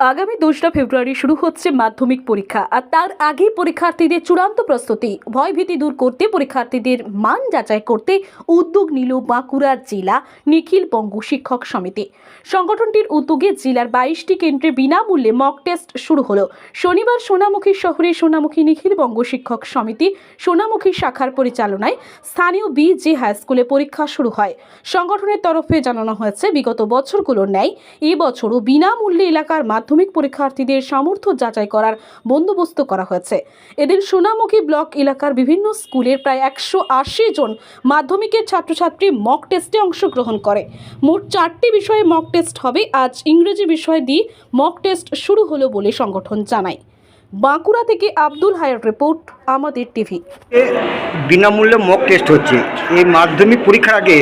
আগামী দোসরা ফেব্রুয়ারি শুরু হচ্ছে মাধ্যমিক পরীক্ষা, আর তার আগেই পরীক্ষার্থীদের চূড়ান্ত প্রস্তুতি। ভয়ভীতি দূর করতে পরীক্ষার্থীদের মান যাচাই করতে উদ্যোগ নিল বাঁকুড়া জেলা নিখিল বঙ্গ শিক্ষক সমিতি। সংগঠনটির উদ্যোগে জেলার বাইশটি কেন্দ্রে বিনামূল্যে মক টেস্ট শুরু হলো। শনিবার সোনামুখী শহরে সোনামুখী নিখিল বঙ্গ শিক্ষক সমিতি সোনামুখী শাখার পরিচালনায় স্থানীয় বি হাই স্কুলে পরীক্ষা শুরু হয়। সংগঠনের তরফে জানানো হয়েছে, বিগত বছরগুলোর ন্যায় এবছরও বিনামূল্যে এলাকার মাধ্যমিক পরীক্ষার্থীদের সামর্থ্য যাচাই করার বন্দোবস্ত করা হয়েছে। এদিন সোনামুখী ব্লক এলাকার বিভিন্ন স্কুলের প্রায় একশো আশি জন মাধ্যমিকের ছাত্রছাত্রী মক টেস্টে অংশগ্রহণ করে। মোট চারটি বিষয়ে মক টেস্ট হবে। আজ ইংরেজি বিষয় দিয়ে মক টেস্ট শুরু হলো বলে সংগঠন জানায়। বাঁকুড়া থেকে আব্দুল হায়ার রিপোর্ট, আমাদের টিভি। বিনামূল্যে মক টেস্ট হচ্ছে। এই মাধ্যমিক পরীক্ষার আগে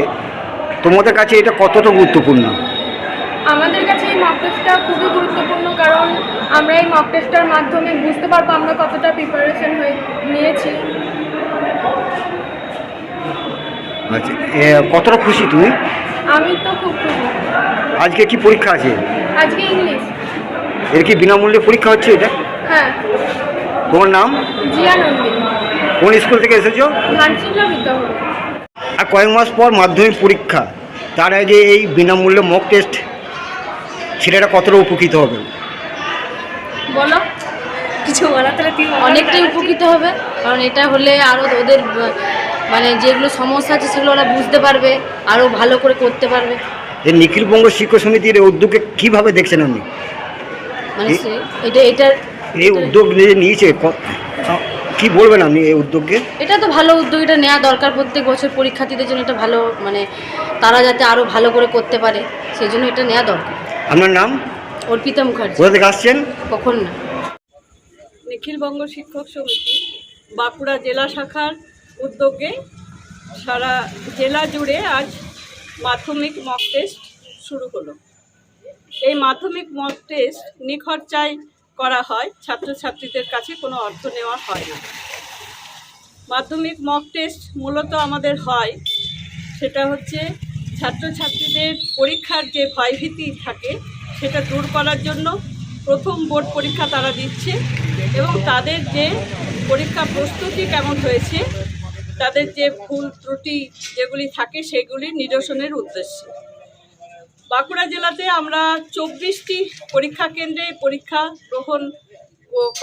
তোমাদের কাছে এটা কতটা গুরুত্বপূর্ণ? আমাদের কাছে এই মক টেস্টটা খুবই গুরুত্বপূর্ণ কারণ আমরা এই মক টেস্টটার মাধ্যমে বুঝতে পারব আমরা কতটা প্রিপারেশন হয়ে নিয়েছি। আচ্ছা কতটা খুশি তুমি আমি তো খুব খুশি। আজকে কি পরীক্ষা আছে? আজকে ইংলিশ এর কি বিনামূল্যে পরীক্ষা হচ্ছে এটা? হ্যাঁ। তোমার নাম? জিয়া নন্দিনী কোন স্কুল থেকে এসেছ? বিদ্যাভবন। আর কয়েক মাস পর মাধ্যমিক পরীক্ষা। তার আগে এই বিনামূল্যে মক টেস্ট ছেলেরা কতটা উপকৃত হবে? বলো। কিছু বলার তাহলে অনেকটাই উপকৃত হবে কারণ এটা হলে আরও ওদের মানে যেগুলো সমস্যা আছে সেগুলো ওরা বুঝতে পারবে আরও ভালো করে করতে পারবে। এই নিখিলবঙ্গ শিক্ষক সমিতির এই উদ্যোগে কীভাবে দেখছেন আপনি? মানে সে- এটা এটা এই উদ্যোগ নিয়ে নিয়েছে ক- কি বলবেন আপনি এই উদ্যোগকে? এটা তো ভালো উদ্যোগ এটা নেওয়া দরকার প্রত্যেক বছর পরীক্ষার্থীদের জন্য এটা ভালো মানে তারা যাতে আরও ভালো করে করতে পারে সেই জন্য এটা নেওয়া দরকার। আপনার নাম? অর্পিতা মুখার্জি। কোথা থেকে আসছেন? কখন না। নিখিলবঙ্গ শিক্ষক সমিতি বাঁকুড়া জেলা শাখার উদ্যোগে সারা জেলা জুড়ে আজ মাধ্যমিক মক টেস্ট শুরু হলো। এই মাধ্যমিক মক টেস্ট নিখরচায় করা হয় ছাত্রছাত্রীদের কাছে কোনো অর্থ নেওয়া হয় না। মাধ্যমিক মক টেস্ট মূলত আমাদের হয় সেটা হচ্ছে ছাত্রছাত্রীদের পরীক্ষার যে ভয়ভীতি থাকে, সেটা দূর করার জন্য প্রথম বোর্ড পরীক্ষা তারা দিচ্ছে এবং তাদের যে পরীক্ষা প্রস্তুতি কেমন হয়েছে, তাদের যে ভুল ত্রুটি যেগুলি থাকে, সেগুলি নিরসনের উদ্দেশ্যে। বাঁকুড়া জেলাতে আমরা চব্বিশটি পরীক্ষা কেন্দ্রে পরীক্ষা গ্রহণ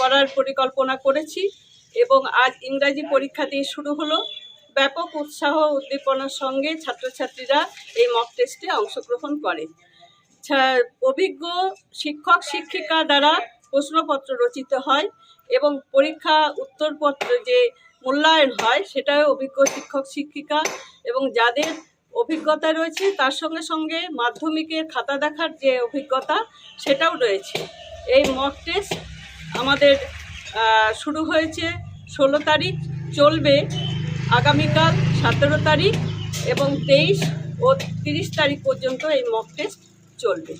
করার পরিকল্পনা করেছি এবং আজ ইংরাজি পরীক্ষা দিয়ে শুরু হলো। ব্যাপক উৎসাহ উদ্দীপনার সঙ্গে ছাত্রছাত্রীরা এই মক টেস্টে অংশগ্রহণ করে। অভিজ্ঞ শিক্ষক, শিক্ষিকা দ্বারা প্রশ্নপত্র রচিত হয় এবং পরীক্ষা উত্তরপত্র যে মূল্যায়ন হয়, সেটাও অভিজ্ঞ শিক্ষক, শিক্ষিকা এবং যাদের অভিজ্ঞতা রয়েছে, তার সঙ্গে সঙ্গে মাধ্যমিকের খাতা দেখার যে অভিজ্ঞতা, সেটাও রয়েছে। এই মক টেস্ট আমাদের শুরু হয়েছে ষোলো তারিখ, চলবে আগামীকাল সতেরো তারিখ এবং তেইশ ও তিরিশ তারিখ পর্যন্ত এই মক টেস্ট চলবে।